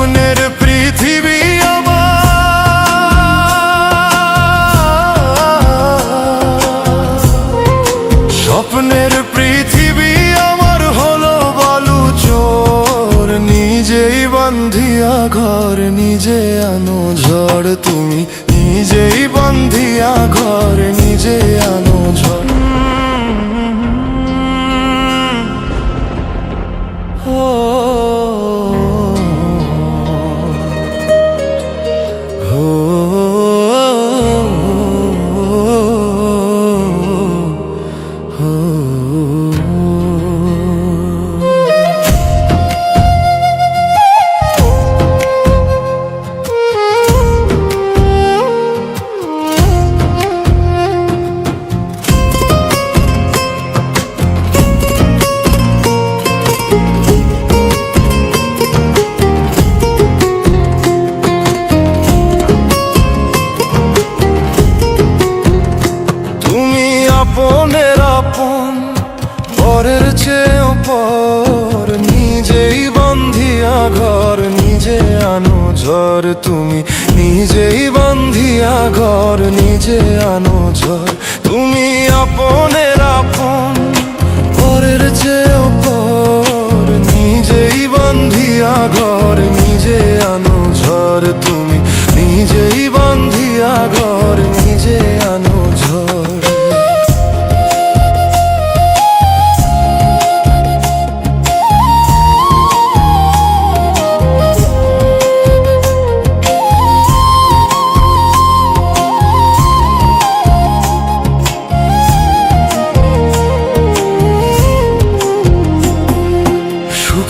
স্বপ্নের পৃথিবী স্বপ্নের পৃথিবী আমার হলো বালু চোর। নিজেই বান্ধিয়া ঘর, নিজে আনো ঝড়। তুমি নিজেই বান্ধিয়া ঘর, নিজে আনো ঝড়। তুমি নিজেই বন্ধিয়া ঘর নিজে আনো ঝড়। তুমি আপনের আপন পরের চেয়েও পর নিজেই বন্ধিয়া ঘর নিজে আনো ঝড়। তুমি নিজেই বন্ধিয়া ঘর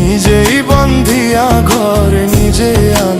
নিজেই বন্ধিয়া ঘর নিজে আনো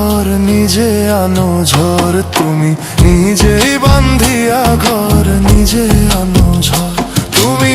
ঘর নিজে আনো ঝড় তুমি নিজেই বান্ধিয়া ঘর নিজে আনো ঝড় তুমি